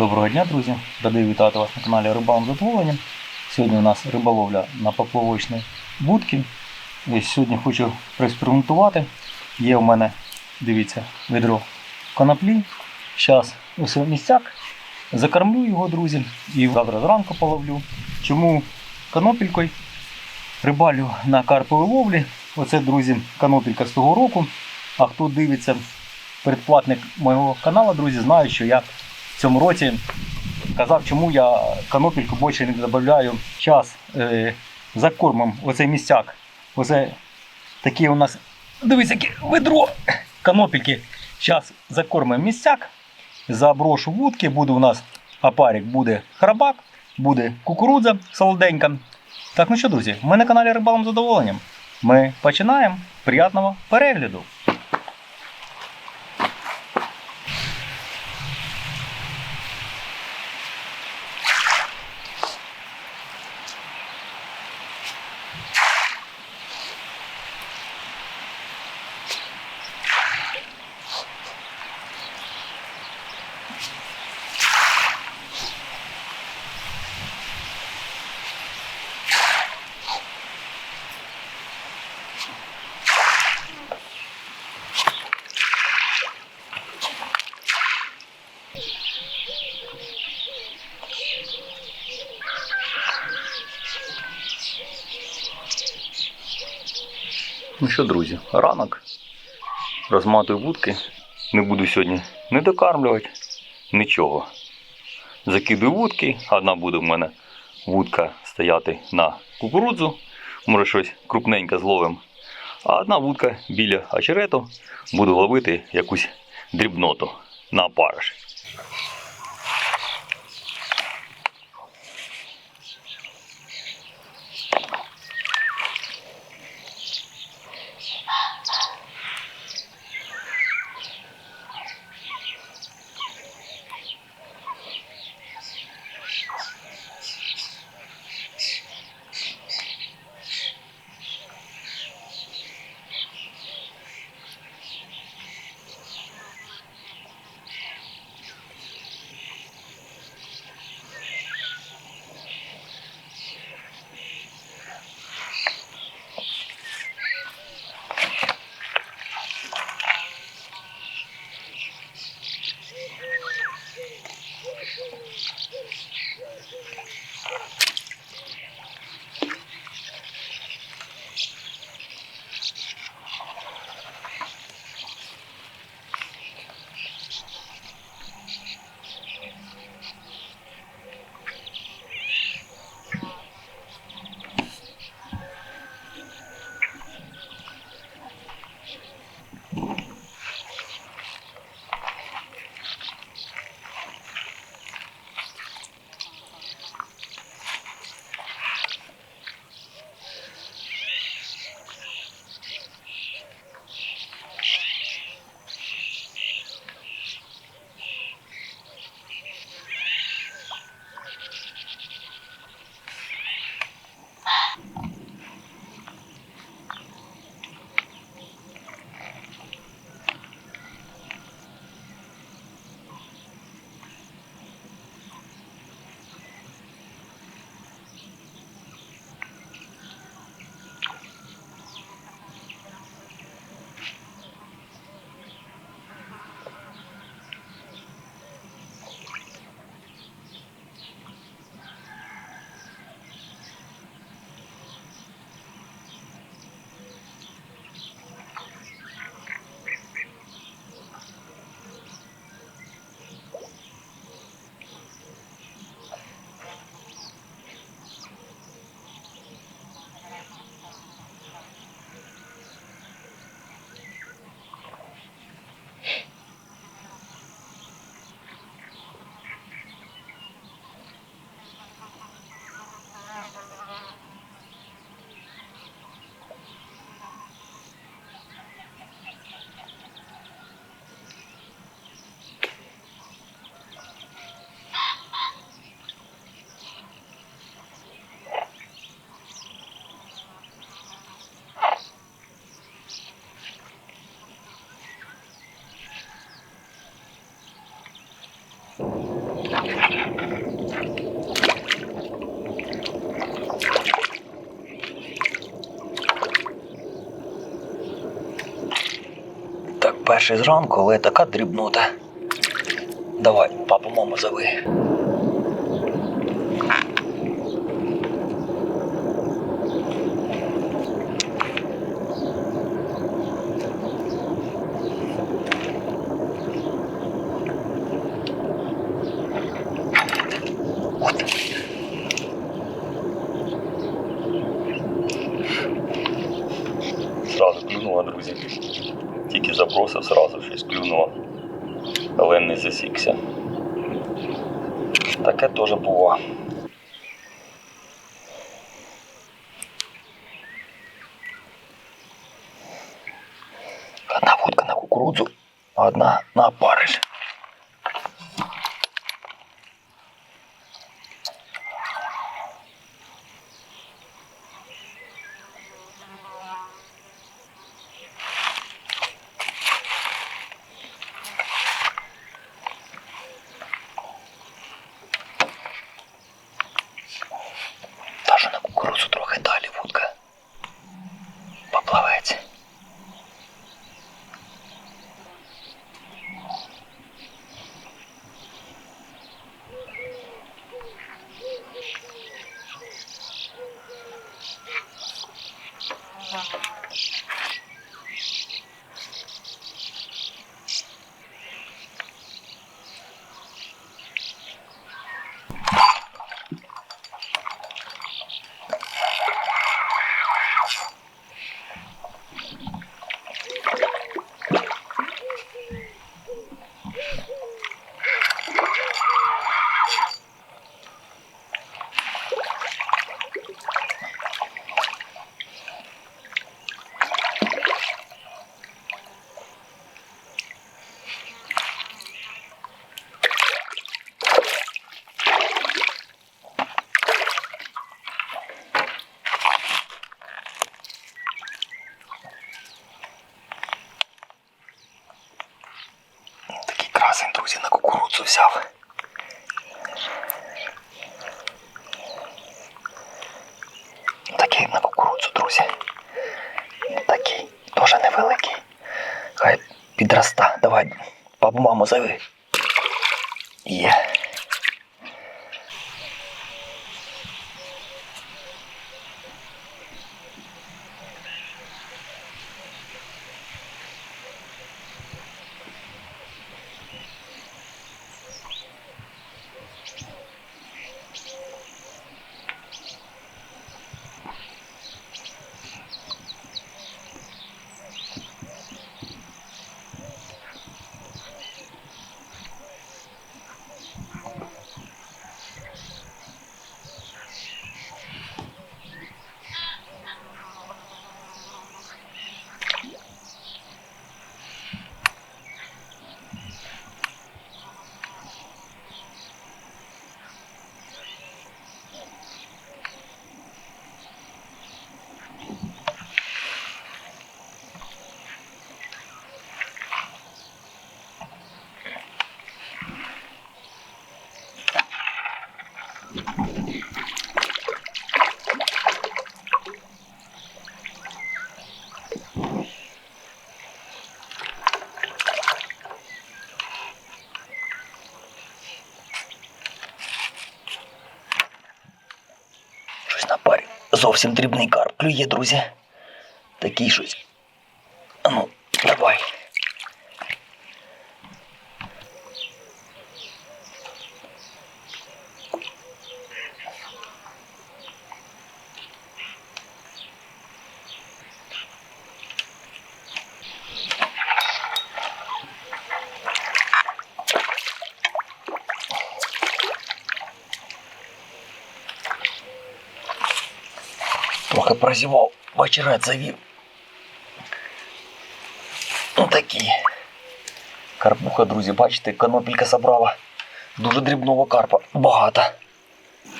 Доброго дня, друзі! Радий вітати вас на каналі Рибалом Задоволенням. Сьогодні у нас риболовля на поплавочній будці. Сьогодні хочу проекспериментувати. Є у мене, дивіться, відро коноплі. Зараз ось місцяк. Закормлю його, друзі, і завтра зранку половлю. Чому канопількою? Рибалю на карповій ловлі. Оце, друзі, канопілька з того року. А хто дивиться передплатник мого каналу, друзі, знає, що я в цьому році казав, чому я канопільку більше не додаю. Час е, за кормом оцей містяк. Оце такі у нас. Дивіться, яке ведро канопільки. Зараз закормимо містяк. Заброшу вудки, буде у нас апарік, буде храбак, буде кукурудза солоденька. Так, ну що, друзі, ми на каналі Рибалом задоволенням. Ми починаємо. Приятного перегляду! Що, друзі, ранок. Розматую вудки. Не буду сьогодні не докармлювати, нічого. Закидую вудки, одна буде в мене вудка стояти на кукурудзу, може щось крупненьке зловим. А одна вудка біля очерету буду ловити якусь дрібноту на опариш. Так, перший зранку, але така дрібнота. Давай, папу, маму зови. Зразу клюнула, друзі. Тільки запросив, зразу щось клюнуло. Але не засікся. Таке теж було. Одна водка на кукурудзу, а одна друзі, на кукурудзу взяв. Такий на кукурудзу, друзі. Такий, теж невеликий. Хай підроста. Давай, папу, маму зови. Є. Щось на парі. Зовсім дрібний карп клює, друзі. Такий щось. А Ну, давай. Трохи прозівав, вечерець завів. Ну такі. Карпуха, друзі, бачите, канопілька собрала. Дуже дрібного карпа. Багато.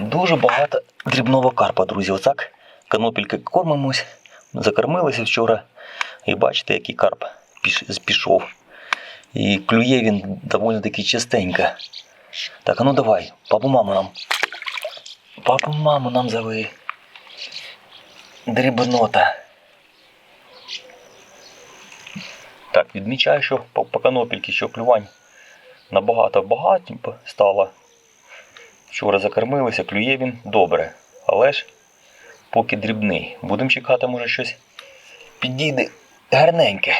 Дуже багато дрібного карпа, друзі. Отак канопільки кормимось. Закормилися вчора. І бачите, який карп пішов. І клює він доволі таки частенько. Так, а ну давай, папу маму нам. Папу маму нам зови. Дрібнота. Так, відмічаю, що по, канопільки, що клювань набагато багато стало. Вчора закормилися, клює він добре. Але ж поки дрібний. Будемо чекати, може щось підійде гарненьке.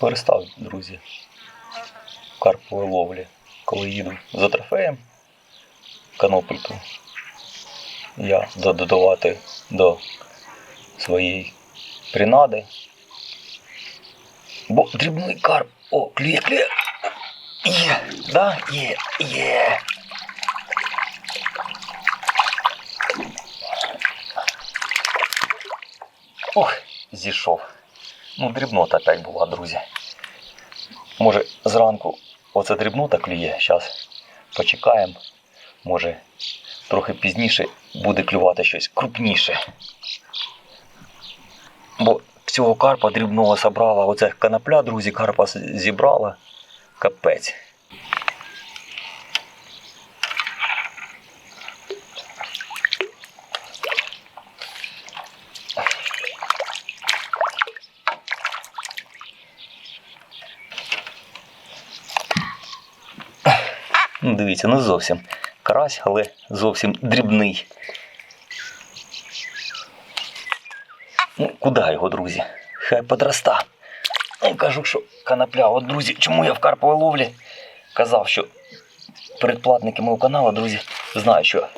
Перестав, друзі, карпової ловлі, коли їду за трофеєм канопельку, я додавати до своєї принади. Бо дрібний карп. О, клює, клює. Є, да? Є, є. Ох, зійшов. Ну, дрібнота опять була, друзі. Може, зранку оце дрібнота клює. Зараз почекаємо. Може, трохи пізніше буде клювати щось крупніше. Бо цього карпа дрібного забрала. Оце канапля, друзі, карпа зібрала. Капець. Ну, дивіться, не зовсім карась, але зовсім дрібний. Ну, куди його, друзі? Хай подроста. Ну, кажу, що канапля. От, друзі, чому я в карповій ловлі казав, що передплатники мого каналу, друзі, знають, що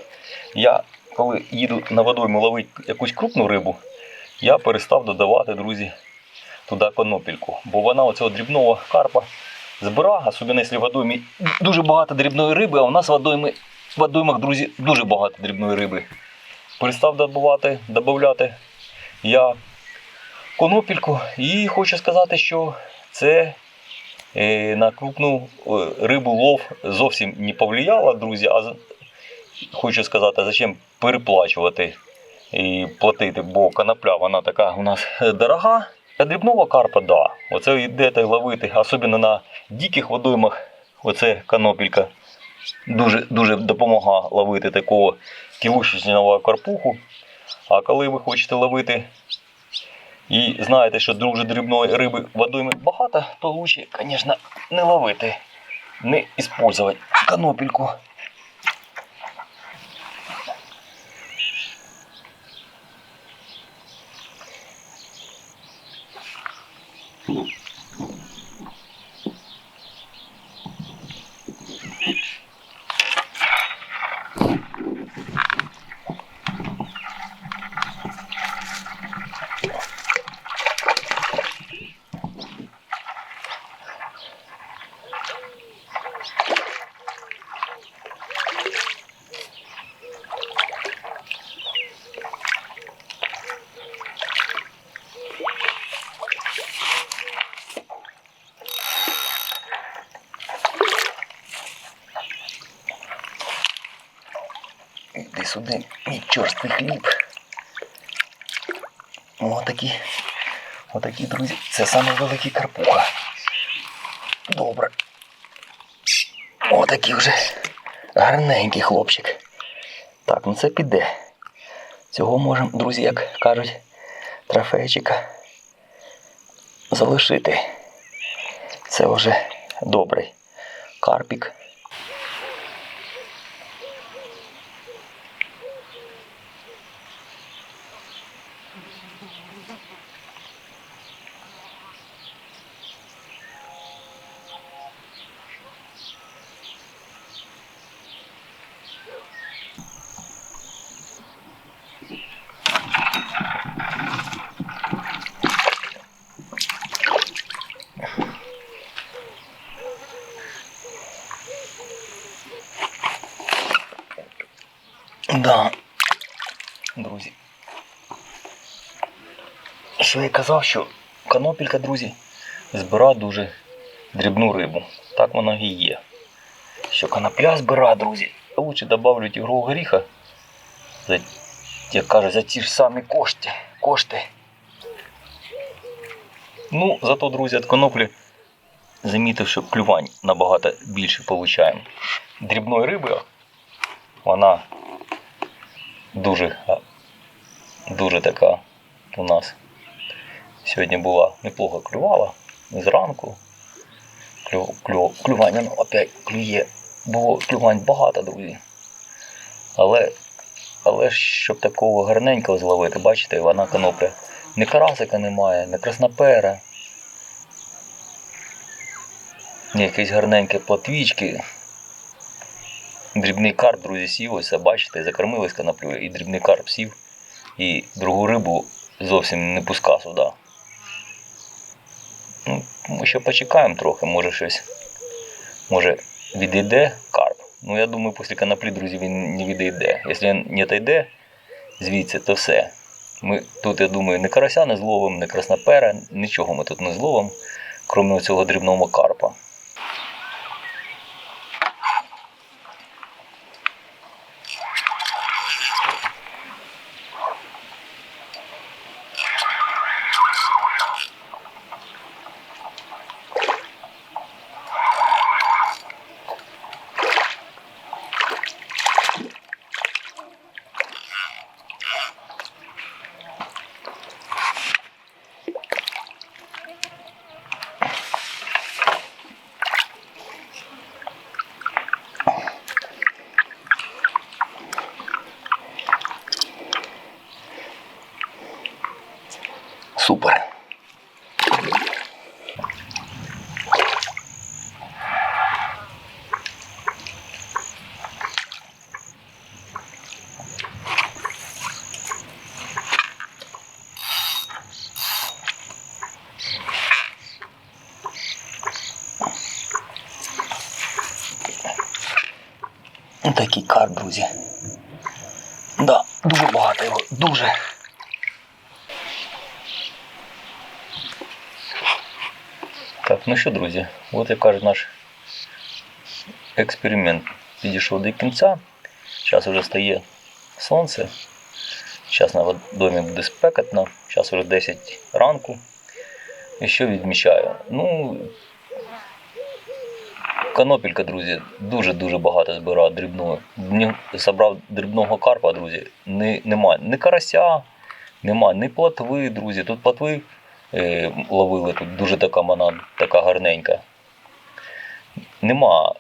я, коли їду на водойму ловити якусь крупну рибу, я перестав додавати, друзі, туди конопільку. Бо вона оцього дрібного карпа збира, особливо якщо в водоймі дуже багато дрібної риби, а у нас в водоймі, в водоймах, друзі, дуже багато дрібної риби. Перестав добувати, додати я конопільку і хочу сказати, що це е, на крупну е, рибу лов зовсім не повлияло, друзі. А хочу сказати, зачем переплачувати і платити, бо конопля вона така у нас е, дорога. А дрібного карпа, да. Оце йдете ловити, особливо на диких водоймах. Оце канопілька дуже, дуже допомагає ловити такого кілушечного карпуху. А коли ви хочете ловити і знаєте, що дуже дрібної риби в водоймі багато, то лучше, звісно, не ловити, не використовувати канопільку. tudo. Сюди, мій чорстий хліб. Отакі. Отакі, друзі. Це саме великий карпуха. Добре. Отакий вже гарненький хлопчик. Так, ну це піде. Цього можемо, друзі, як кажуть, трофейчика залишити. Це вже добрий карпік. Да. Друзі. Що я казав, що канопілька, друзі, збира дуже дрібну рибу. Так воно і є. Що конопля збира, друзі. Лучше добавлю ігрового горіха. За, як кажуть, за ті ж самі кошти. кошти. Ну, зато, друзі, від коноплі замітив, що клювань набагато більше получаємо. Дрібної риби вона дуже, дуже така у нас сьогодні була неплохо клювала зранку. Клю, клю, клювання ну, опять клює. Було клювань багато, друзі. Але, але щоб такого гарненького зловити, бачите, вона конопля. Ні карасика немає, ні краснопера. Ні якісь гарненькі платвічки. Дрібний карп, друзі, сів, ось, бачите, закормились коноплю, і дрібний карп сів, і другу рибу зовсім не пускав сюди. Ну, ми ще почекаємо трохи, може щось. Може відійде карп. Ну, я думаю, після каноплі, друзі, він не відійде. Якщо він не відійде звідси, то все. Ми тут, я думаю, не карася не зловимо, не краснопера, нічого ми тут не зловимо, крім цього дрібного карпа. Супер. Такий карп, друзі. Да, дуже багато його, дуже. Так, ну що, друзі, от як каже наш експеримент підійшов до кінця. Зараз вже стає сонце. Зараз на домі буде спекотно. Зараз вже 10 ранку. І що відмічаю? Ну, канопілька, друзі, дуже-дуже багато збирає дрібної. Ні- Забрав дрібного карпа, друзі. Ні, нема ні карася, нема ні платви, друзі. Тут платви е, ловили, тут дуже така вона така гарненька. Нема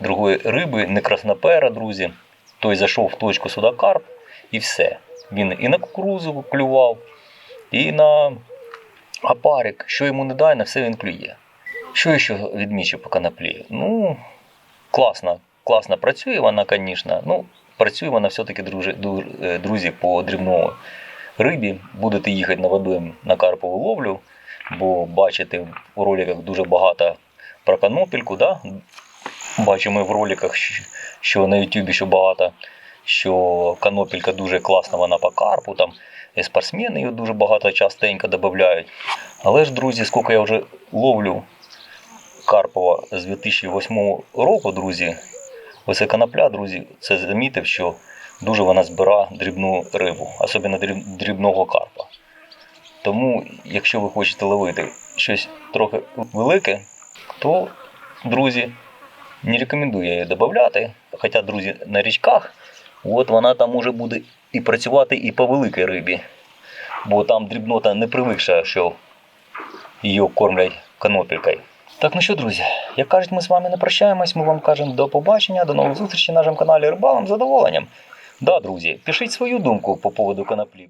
другої риби, не краснопера, друзі. Той зайшов в точку сюди карп і все. Він і на кукурузу клював, і на апарик. Що йому не дай, на все він клює. Що я ще відмічу по коноплі? Ну, класно, класно працює вона, звісно. Ну, працює вона все-таки, друзі, друзі, по дрібному рибі. Будете їхати на водойм на карпову ловлю, бо бачите в роликах дуже багато про канопільку. Да? Бачимо в роликах, що на YouTube ще багато, що канопілька дуже класна вона по карпу. Там і спортсмени її дуже багато частенько додають. Але ж, друзі, скільки я вже ловлю Карпова з 2008 року, друзі, оце конопля, друзі, це замітив, що дуже вона збира дрібну рибу, особливо дрібного карпа. Тому, якщо ви хочете ловити щось трохи велике, то, друзі, не рекомендую її додати. Хоча, друзі, на річках, от вона там може буде і працювати і по великій рибі. Бо там дрібнота не привикша, що її кормлять канопількою. Так, ну що, друзі, як кажуть, ми з вами не прощаємось, ми вам кажемо до побачення, до нових зустрічей на нашому каналі Рибалом задоволенням. Да, друзі, пишіть свою думку по поводу коноплі.